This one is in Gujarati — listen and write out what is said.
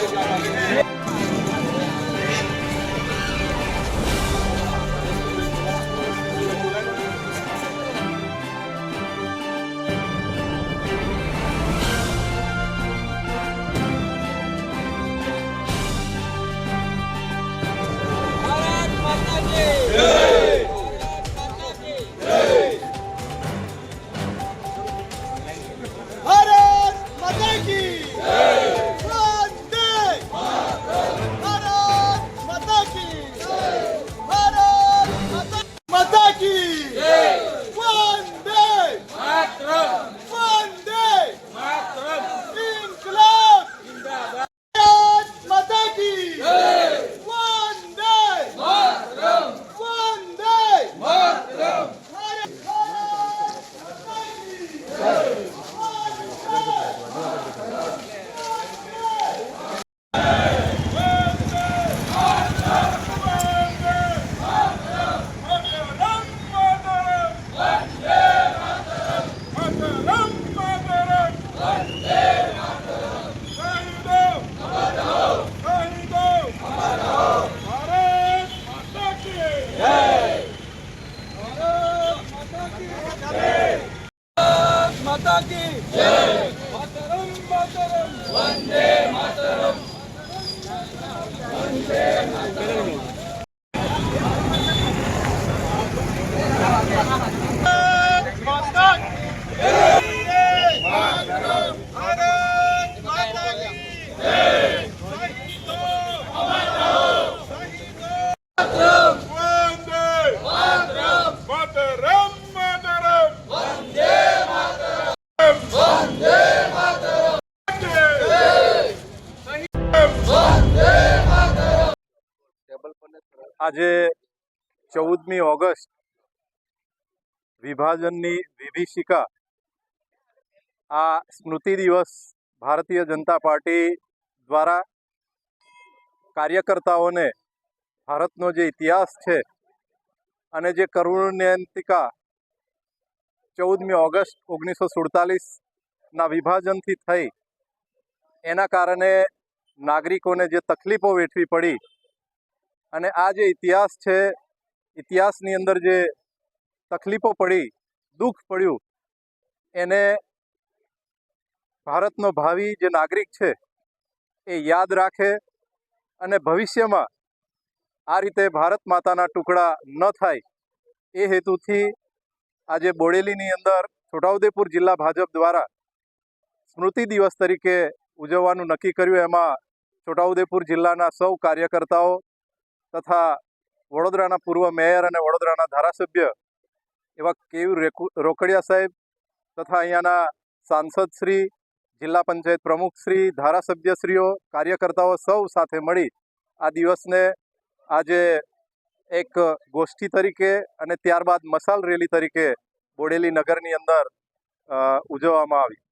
Yeah. ছাত্র One day. આજે ચૌદમી ઓગસ્ટ વિભાજનની વિભીષિકા, આ સ્મૃતિ દિવસ ભારતીય જનતા પાર્ટી દ્વારા કાર્યકર્તાઓને ભારતનો જે ઇતિહાસ છે અને જે કરુણ્યંતિકા ચૌદમી ઓગસ્ટ ઓગણીસો સુડતાલીસના વિભાજનથી થઈ, એના કારણે નાગરિકોને જે તકલીફો વેઠવી પડી અને આ જે ઇતિહાસ છે, ઇતિહાસની અંદર જે તકલીફો પડી, દુઃખ પડ્યું, એને ભારતનો ભાવિ જે નાગરિક છે, એ યાદ રાખે અને ભવિષ્યમાં આ રીતે ભારત માતાના ટુકડા ન થાય, એ હેતુથી આજે બોડેલીની અંદર છોટાઉદેપુર જિલ્લા ભાજપ દ્વારા સ્મૃતિ દિવસ તરીકે ઉજવવાનું નક્કી કર્યું. એમાં છોટાઉદેપુર જિલ્લાના સૌ કાર્યકર્તાઓ તથા વડોદરાના પૂર્વ મેયર અને વડોદરાના ધારાસભ્ય એવા કેયુ રેકુ, રોકડિયા સાહેબ તથા અહીંયાના સાંસદ શ્રી, જિલ્લા પંચાયત પ્રમુખ શ્રી, ધારાસભ્યશ્રીઓ, કાર્યકર્તાઓ સૌ સાથે મળી આ દિવસને આજે એક ગોષ્ઠી તરીકે અને ત્યારબાદ મસાલ રેલી તરીકે બોડેલી નગરની અંદર ઉજવવામાં આવી.